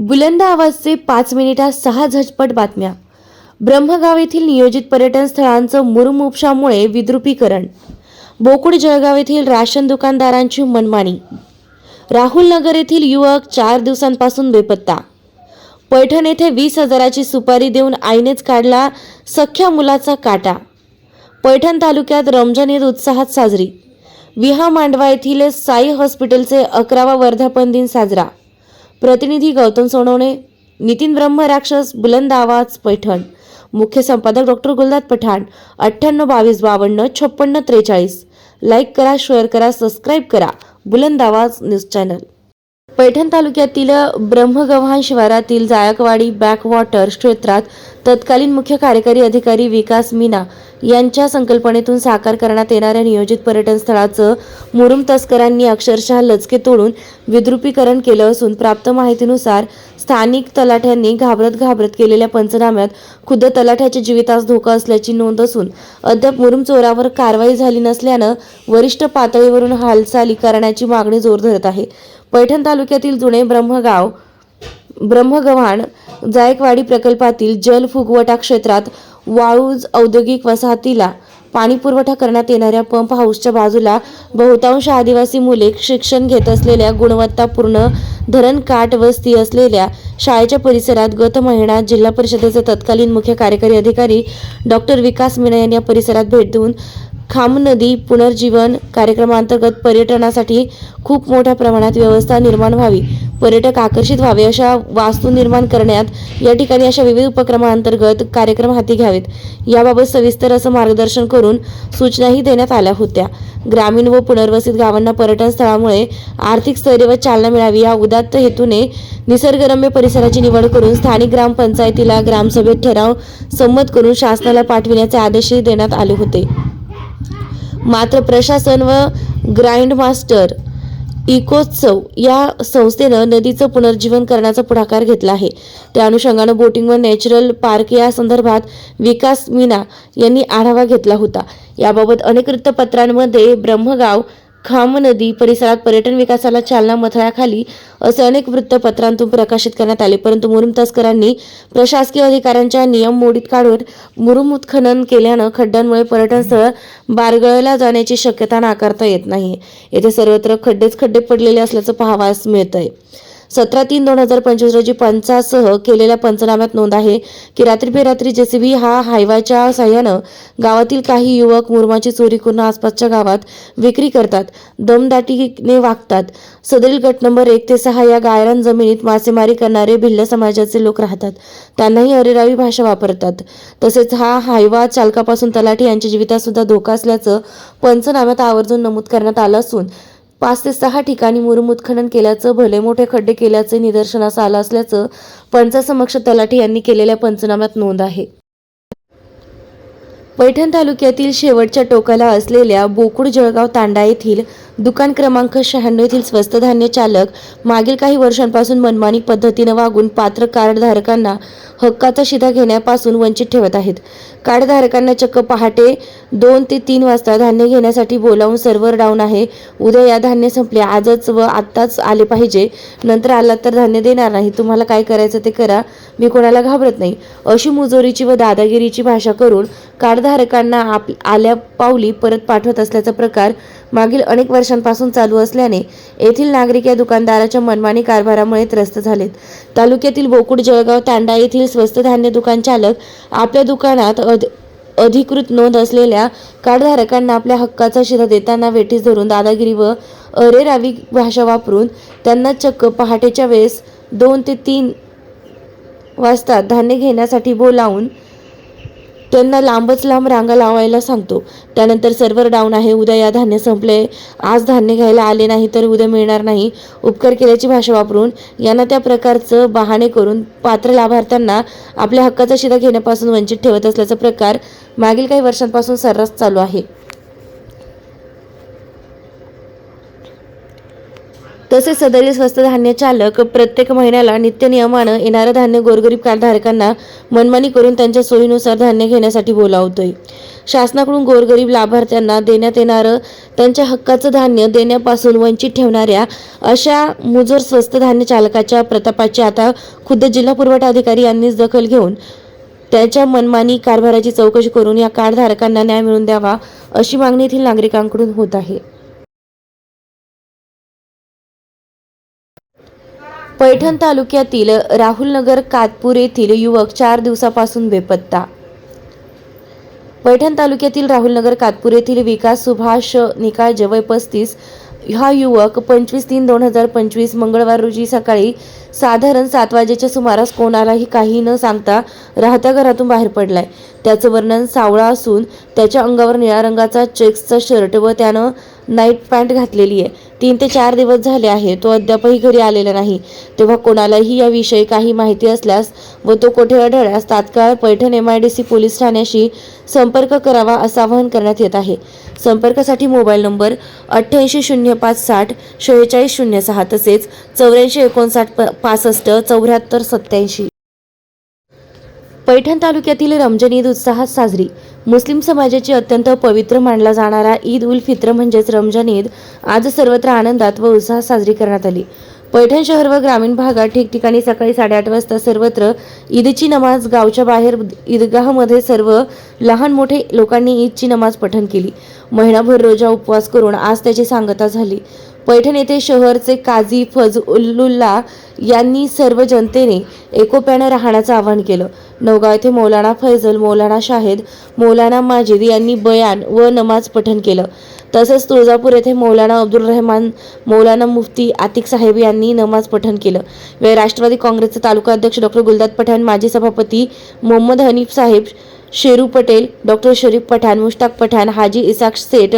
बुलंद आवाजचे पाच मिनिटात सहा झटपट बातम्या. ब्रह्मगाव येथील नियोजित पर्यटन स्थळांचं मुरमुपशामुळे विद्रुपीकरण. बोकुड जळगाव येथील राशन दुकानदारांची मनमानी. राहुल नगर येथील युवक चार दिवसांपासून बेपत्ता. पैठण येथे वीस हजाराची सुपारी देऊन आईनेच काढला सख्या मुलाचा काटा. पैठण तालुक्यात रमजान ईद उत्साहात साजरी. विहा मांडवा येथील साई हॉस्पिटलचे अकरावा वर्धापन दिन साजरा. प्रतिनिधी गौतम सोनवणे नितीन ब्रह्म राक्षस बुलंद आवाज पैठण. मुख्य संपादक डॉक्टर गुलदात पठाण अठ्ठ्याण्णव बावीस बावन्न छप्पन्न त्रेचाळीस. लाईक करा शेअर करा सबस्क्राईब करा. बुलंद आवाज न्यूज चॅनल. पैठण तालुक्यातील ब्रह्मगव्हाण शिवारातील जायकवाडी बॅकवॉटर क्षेत्रात तत्कालीन मुख्य कार्यकारी अधिकारी विकास मीना यांच्या संकल्पनेतून साकार करण्यात येणाऱ्या नियोजित पर्यटन स्थळाचं मुरुम तस्करांनी अक्षरशः लचके तोडून विद्रुपीकरण केलं असून प्राप्त माहितीनुसार स्थानिक तलाठ्यांनी घाबरत घाबरत केलेल्या पंचनाम्यात खुद्द तलाठ्याच्या जीवितास धोका असल्याची नोंद असून अद्याप मुरुम चोरावर कारवाई झाली नसल्यानं वरिष्ठ पातळीवरून हालचाली करण्याची मागणी जोर धरत आहे. पैठण तालुक्यातील जुने ब्रह्मगाव ब्रह्मगव्हाण जायकवाडी प्रकल्पातील जल फुगवटा क्षेत्रात वाळूज औद्योगिक वसाहतीला पाणी पुरवठा करण्यात येणाऱ्या पंप हाऊसच्या बाजूला बहुतांश आदिवासी मुले शिक्षण घेत असलेल्या गुणवत्तापूर्ण धरणकाठ वस्ती असलेल्या शाळेच्या परिसरात गत महिन्यात जिल्हा परिषदेचे तत्कालीन मुख्य कार्यकारी अधिकारी डॉक्टर विकास मीना यांनी या परिसरात भेट देऊन खाम नदी पुनर्जीवन कार्यक्रमांतर्गत पर्यटनासाठी खूप मोठ्या प्रमाणात व्यवस्था निर्माण व्हावी. पर्यटक आकर्षित व्हावे अशा वास्तू निर्माण करण्यात या ठिकाणी अशा विविध उपक्रमांतर्गत कार्यक्रम हाती घ्यावेत. याबाबत सविस्तर असं मार्गदर्शन करून सूचनाही देण्यात आल्या होत्या. ग्रामीण व पुनर्वसित गावांना पर्यटन स्थळामुळे आर्थिक स्थैर्य व चालना मिळावी या उदात्त हेतूने निसर्गरम्य परिसराची निवड करून स्थानिक ग्रामपंचायतीला ग्रामसभेत ठराव संमत करून शासनाला पाठविण्याचे आदेशही देण्यात आले होते. मात्र प्रशासन व ग्राइंड मास्टर इकोत्सव या संस्थेनं नदीचं पुनर्जीवन करण्याचा पुढाकार घेतला आहे. त्या अनुषंगानं बोटिंग व नॅचरल पार्क या संदर्भात विकास मीना यांनी आढावा घेतला होता. याबाबत अनेक वृत्तपत्रांमध्ये ब्रह्मगाव खाम नदी परिसरात पर्यटन विकासाला चालना मथळ्याखाली असे अनेक वृत्तपत्रांतून प्रकाशित करण्यात आले. परंतु मुरुम तस्करांनी प्रशासकीय अधिकाऱ्यांच्या नियम मोडीत काढून मुरुम उत्खनन केल्यानं खड्ड्यांमुळे पर्यटन स्थळ बारगळला जाण्याची शक्यता नाकारता येत नाही. येथे सर्वत्र खड्डेच खड्डे पडलेले असल्याचं पाहावास मिळत आहे सतरा तीन दोन हजार पंचवीस रोजी पंचासह केलेल्या पंचनाम्यात नोंद आहे की रात्री बेरात्री जेसीबी हा हायवाच्या साह्यानं गावातील काही युवक मुरमाची चोरी करून आसपासच्या गावात विक्री करतात दमदाटीने वागतात. सदरील गट नंबर एक ते सहा या गायरान जमिनीत मासेमारी करणारे भिल्ल समाजाचे लोक राहतात. त्यांनाही अरेरावी भाषा वापरतात. तसेच हा हायवा चालकापासून तलाठी यांच्या जीवितात सुद्धा धोका असल्याचं पंचनाम्यात आवर्जून नमूद करण्यात आलं असून पाच ते सहा ठिकाणी मुरुम उत्खनन केल्याचं भले मोठे खड्डे केल्याचे निदर्शनास आलं असल्याचं पंचासमक्ष तलाठी यांनी केलेल्या पंचनाम्यात नोंद आहे. पैठण तालुक्यातील शेवटच्या टोकाला असलेल्या बोकुड जळगाव तांडा येथील दुकान क्रमांक शहाण्णव येथील स्वस्त धान्य चालक मागील काही वर्षांपासून मनमानी पद्धतीनं वागून पात्र कार्डधारकांना हक्काचा शिधा घेण्यापासून वंचित ठेवत आहेत. कार्डधारकांना चक्क पहाटे दोन ते तीन वाजता धान्य घेण्यासाठी बोलावून सर्व्हर डाऊन आहे. उद्या या धान्य संपले आजच व आत्ताच आले पाहिजे. नंतर आलात तर धान्य देणार नाही. तुम्हाला काय करायचं ते करा. मी कोणाला घाबरत नाही. अशी मुजोरीची व दादागिरीची भाषा करून कार्डधारकांना आप आल्या पावली परत पाठवत असल्याचा प्रकार मागील अनेक वर्षांपासून चालू असल्याने येथील नागरिक या दुकानदाराच्या मनमानी कारभारामुळे त्रस्त झालेत. तालुक्यातील बोकुड जळगाव तांडा येथील स्वस्त धान्य दुकान चालक आपल्या दुकानात अध अधिकृत नोंद असलेल्या कार्डधारकांना आपल्या हक्काचा शिधा देताना वेठीस धरून दादागिरी व अरेरावी भाषा वापरून त्यांना चक्क पहाटेच्या वेळेस दोन ते तीन वाजता धान्य घेण्यासाठी बोलावून त्यांना लांबच लांब रांगा लावायला सांगतो. त्यानंतर सर्व्हर डाऊन आहे. उद्या या धान्य संपले. आज धान्य घ्यायला आले नाही तर उद्या मिळणार नाही. उपकार केल्याची भाषा वापरून यांना त्या प्रकारचं बहाणे करून पात्र लाभार्थ्यांना आपल्या हक्काचा शिधा घेण्यापासून वंचित ठेवत असल्याचा प्रकार मागील काही वर्षांपासून सर्रास चालू आहे. तसेच सदरील स्वस्त धान्य चालक प्रत्येक महिन्याला नित्य नियमानं येणारं धान्य गोरगरीब कार्डधारकांना मनमानी करून त्यांच्या सोयीनुसार धान्य घेण्यासाठी बोलावतोय. शासनाकडून गोरगरीब लाभार्थ्यांना देण्यात येणारं त्यांच्या हक्काचं धान्य देण्यापासून वंचित ठेवणाऱ्या अशा मुजोर स्वस्त धान्य चालकाच्या प्रतापाची आता खुद्द जिल्हा पुरवठा अधिकारी यांनीच दखल घेऊन त्याच्या मनमानी कारभाराची चौकशी करून या कार्डधारकांना न्याय मिळवून द्यावा अशी मागणी येथील नागरिकांकडून होत आहे. पैठण तालुक्यातील राहुलनगर कातपूर येथील युवक चार दिवसापासून बेपत्ता. पैठण तालुक्यातील राहुलनगर कातपूर येथील विकास सुभाष निकाळजे वय पस्तीस. हा युवक पंचवीस तीन दोन हजार पंचवीस मंगळवार रोजी सकाळी साधारण सात वाजेच्या सुमारास कोणालाही काही न सांगता राहत्या घरातून बाहेर पडलाय. त्याचं वर्णन सावळा असून त्याच्या अंगावर निळ्या रंगाचा चेक्सचा शर्ट व त्यानं नाईट पॅन्ट घातलेली आहे. तीन ते चार दिवस झाले आहे. तो अद्यापही घरी आलेला नाही. तेव्हा कोणालाही याविषयी काही माहिती असल्यास व तो कोठे आढळल्यास तात्काळ Paithan M I D C police ठाण्याशी संपर्क करावा असं आवाहन करण्यात येत आहे. संपर्कासाठी मोबाईल नंबर अठ्ठ्याऐंशी शून्य पाच साठ शेहेचाळीस शून्य सहा तसेच चौऱ्याऐंशी एकोणसाठ प पासष्ट चौऱ्याहत्तर सत्याऐंशी पैठण तालुक्यातील रमजनी ईद उत्साहात साजरी. मुस्लिम समाजाची अत्यंत पवित्र मानला जाणारा ईद उल फित्र म्हणजेच रमजान ईद आज सर्वत्र आनंदात व उत्साहात साजरी करण्यात आली. पैठण शहर व ग्रामीण भागात ठिकठिकाणी सकाळी साडेआठ वाजता सर्वत्र ईदची नमाज गावच्या बाहेर ईदगाहमध्ये सर्व लहान मोठे लोकांनी ईदची नमाज पठण केली. महिनाभर रोजा उपवास करून आज त्याची सांगता झाली. पैठण येथे शहरचे काझी फज उल्लुल्ला यांनी सर्व जनतेने एकोप्यानं राहण्याचं आवाहन केलं. नवगाव येथे मौलाना फैजल मौलाना शाहिद मौलाना माजिद यांनी बयान व नमाज पठण केलं. तसंच तुळजापूर येथे मौलाना अब्दुल रहमान मौलाना मुफ्ती आतिक साहेब यांनी नमाज पठण केलं. व राष्ट्रवादी काँग्रेसचे तालुका अध्यक्ष डॉक्टर गुलदाद पठाण माजी सभापती मोहम्मद हनीफ साहेब शेरू पटेल डॉक्टर शरीफ पठाण मुश्ताक पठाण हाजी इसाक सेठ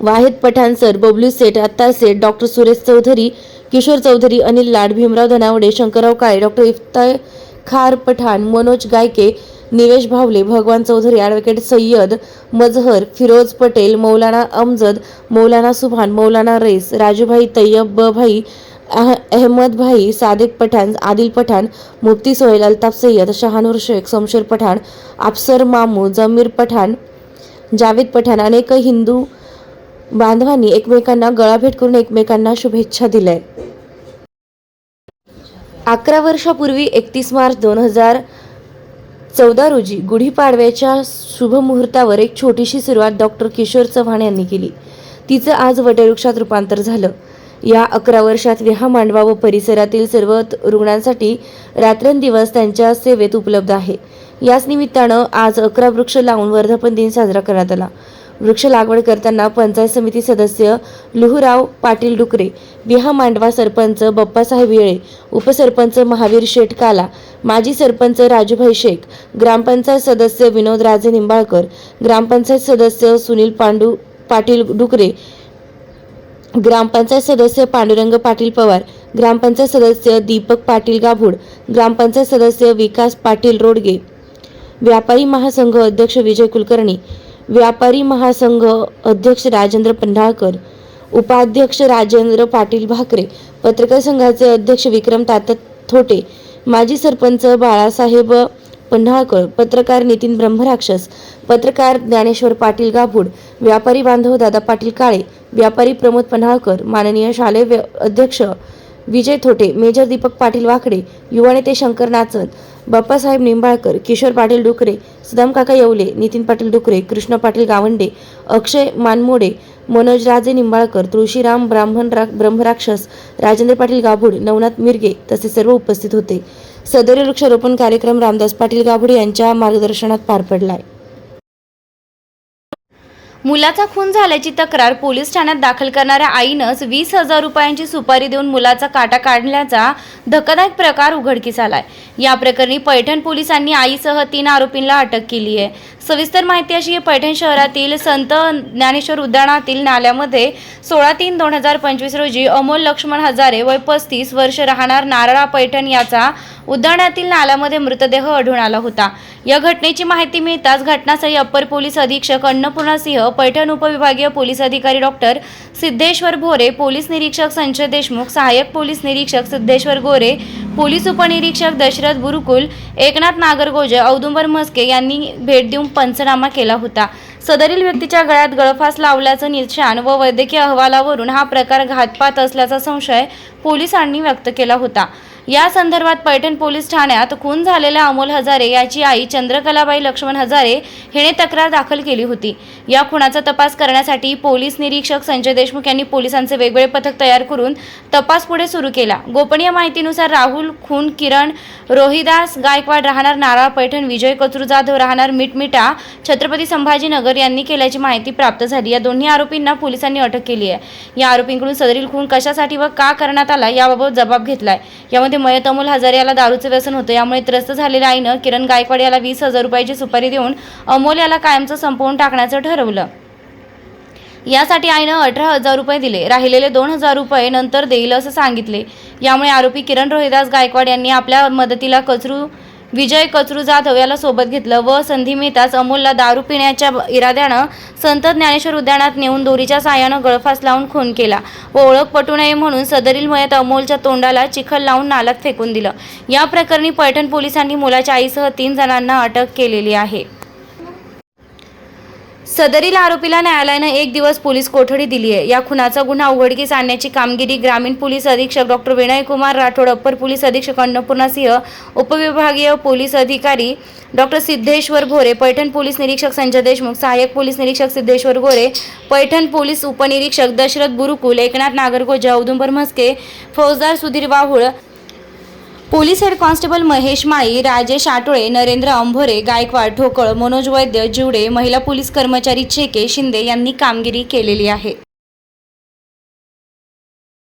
वाहिद पठाण सर बबलू सेठ आत्ता Seth doctor Suresh Chaudhari Kishore Chaudhari Anil Lad Bhimrao Dhanawade Shankarrao Kale doctor Iftar Pathan Manoj Gayke Nivesh Bhavle Bhagwan Chaudhari advocate Syed Mazhar Firoz Patel Maulana Amjad Maulana Subhan Maulana Rais Rajubhai तय्यब भाई अह अहमद भाई सादिक पठाण आदिल पठाण मुफ्ती सोहेल अल्ताफ सय्यद शहानूर शेख समशेर पठाण अफसर मामू जमीर पठाण जावेद पठाण अनेक हिंदू बांधवांनी एकमेकांना गळाभेट करून एकमेकांना शुभेच्छा दिल्या. अकरा वर्षापूर्वी एकतीस मार्च दोन हजार चौदा रोजी गुढीपाडव्याच्या शुभमुहूर्तावर एक छोटीशी सुरुवात डॉक्टर किशोर चव्हाण यांनी केली. तिचं आज वटवृक्षात रूपांतर झालं. या अकरा वर्षात विहा मांडवा व परिसरातील सर्व रुग्णांसाठी रात्रंदिवस त्यांच्या सेवेत उपलब्ध आहे. याच निमित्तानं आज अकरा वृक्ष लावून वर्धापन दिन साजरा करण्यात आला. वृक्ष लागवड करताना पंचायत समिती सदस्य लुहुराव पाटील डुकरे विहा मांडवा सरपंच बप्पासाहेब येळे उपसरपंच महावीर शेठ काला माजी सरपंच राजूभाई शेख ग्रामपंचायत सदस्य विनोद राजे निंबाळकर ग्रामपंचायत सदस्य सुनील पांडू पाटील डुकरे ग्रामपंचायत सदस्य पांडुरंग पाटील पवार ग्रामपंचायत सदस्य दीपक पाटील गाभूड ग्रामपंचायत सदस्य विकास पाटील रोडगे व्यापारी महासंघ अध्यक्ष विजय कुलकर्णी व्यापारी महासंघ अध्यक्ष राजेंद्र पन्हाळकर उपाध्यक्ष राजेंद्र पाटील भाकरे पत्रकार संघाचे अध्यक्ष विक्रम तात थोटे माजी सरपंच बाळासाहेब पन्हाळकर पत्रकार नितीन ब्रह्मराक्षस पत्रकार ज्ञानेश्वर पाटील गाभूड व्यापारी बांधव दादा पाटील काळे व्यापारी प्रमोद पन्हाळकर माननीय शालेय व्य- अध्यक्ष विजय थोटे मेजर दीपक पाटील वाकडे युवा नेते शंकर नाचन बाप्पासाहेब निंबाळकर किशोर पाटील डुकरे सुदाम काका येवले नितीन पाटील डुकरे कृष्ण पाटील गावंडे अक्षय मानमोडे मनोज राजे निंबाळकर तुळशीराम ब्राह्मण रा ब्रह्मराक्षस राजेंद्र पाटील गाभूड नवनाथ मिरगे तसे सर्व उपस्थित होते. सदरी वृक्षारोपण कार्यक्रम रामदास पाटील गाभूड यांच्या मार्गदर्शनात पार पडलाय. मुलाचा खून झाल्याची तक्रार पोलीस ठाण्यात दाखल करणाऱ्या आईनंच वीस हजार रुपयांची सुपारी देऊन मुलाचा काटा काढल्याचा धक्कादायक प्रकार उघडकीस आलाय. या प्रकरणी पैठण पोलिसांनी आईसह तीन आरोपींना अटक केली आहे. सविस्तर माहिती अशी आहे पैठण शहरातील संत ज्ञानेश्वर उद्यानातील नाल्यामध्ये सोळा तीन दोन हजार पंचवीस रोजी अमोल लक्ष्मण हजारे वय पस्तीस वर्ष राहणार नारळा पैठण याचा उद्यानातील नाल्यामध्ये मृतदेह आढळून आला होता. या घटनेची माहिती मिळताच घटनास्थळी अप्पर पोलीस अधीक्षक अन्नपूर्णा सिंह पैठण उपविभागीय पोलीस अधिकारी डॉक्टर सिद्धेश्वर भोरे पोलीस निरीक्षक संजय देशमुख सहाय्यक पोलीस निरीक्षक सिद्धेश्वर गोरे पोलीस उपनिरीक्षक दशरथ गुरुकुल एकनाथ नागरगोजे औदुंबर म्हस्के यांनी भेट देऊन पंचनामा केला होता. सदरील व्यक्तीच्या गळ्यात गळफास लावल्याचं निशाण व वैद्यकीय अहवालावरून हा प्रकार घातपात असल्याचा संशय पोलिसांनी व्यक्त केला होता. या संदर्भात पैठण पोलीस ठाण्यात खून झालेल्या अमोल हजारे याची आई चंद्रकलाबाई लक्ष्मण हजारे हिने तक्रार दाखल केली होती. या खुनाचा तपास करण्यासाठी पोलीस निरीक्षक संजय देशमुख यांनी पोलिसांचे वेगवेगळे पथक तयार करून तपास पुढे सुरू केला. गोपनीय माहितीनुसार राहुल खून किरण रोहिदास गायकवाड राहणार नारळ पैठण विजय कचरू जाधव राहणार मिटमिटा छत्रपती संभाजीनगर यांनी केल्याची माहिती प्राप्त झाली. या दोन्ही आरोपींना पोलिसांनी अटक केली आहे. या आरोपींकडून सदरील खून कशासाठी व का करण्यात आला याबाबत जबाब घेतलाय. यामध्ये मयत अमोल हजारे याला दारूचे व्यसन होतं. यामुळे त्रस्त झालेल्या आईनं किरण गायकवाड याला वीस हजार रुपयाची सुपारी देऊन अमोल याला कायमचं संपवून टाकण्याचं ठरवलं. यासाठी आईनं अठरा हजार रुपये दिले. राहिलेले दोन हजार रुपये नंतर देईल असं सांगितले. यामुळे आरोपी किरण रोहिदास गायकवाड यांनी आपल्या मदतीला कचरू विजय कचरू जाधव याला सोबत घेतलं व संधी मिळताच अमोलला दारू पिण्याच्या इराद्यानं संत ज्ञानेश्वर उद्यानात नेऊन दोरीच्या साहाय्यानं गळफास लावून खून केला व ओळख पटू नये म्हणून सदरील मयत अमोलच्या तोंडाला चिखल लावून नालात फेकून दिलं. या प्रकरणी पैठण पोलिसांनी मुलाच्या आईसह तीन जणांना अटक केलेली आहे. सदरील आरोपीला न्यायालयानं एक दिवस पोलीस कोठडी दिली आहे. या खुनाचा गुन्हा उघडकीस आणण्याची कामगिरी ग्रामीण पोलीस अधीक्षक doctor Vinaykumar Rathod upper police अधीक्षक अन्नपूर्णा सिंह उपविभागीय पोलीस अधिकारी डॉक्टर सिद्धेश्वर भोरे पैठण पोलीस निरीक्षक संजय देशमुख सहाय्यक पोलीस निरीक्षक सिद्धेश्वर गोरे पैठण पोलीस उपनिरीक्षक दशरथ बुरुकुल एकनाथ नागरगोजा औदुंबर म्हस्के फौजदार Sudhir Wahul police head constable Mahesh Mali Rajesh Atole Narendra Ambhore Gaikwad Thokal Manoj Vaidya जिवडे महिला पोलीस कर्मचारी छेके शिंदे यांनी कामगिरी केलेली आहे.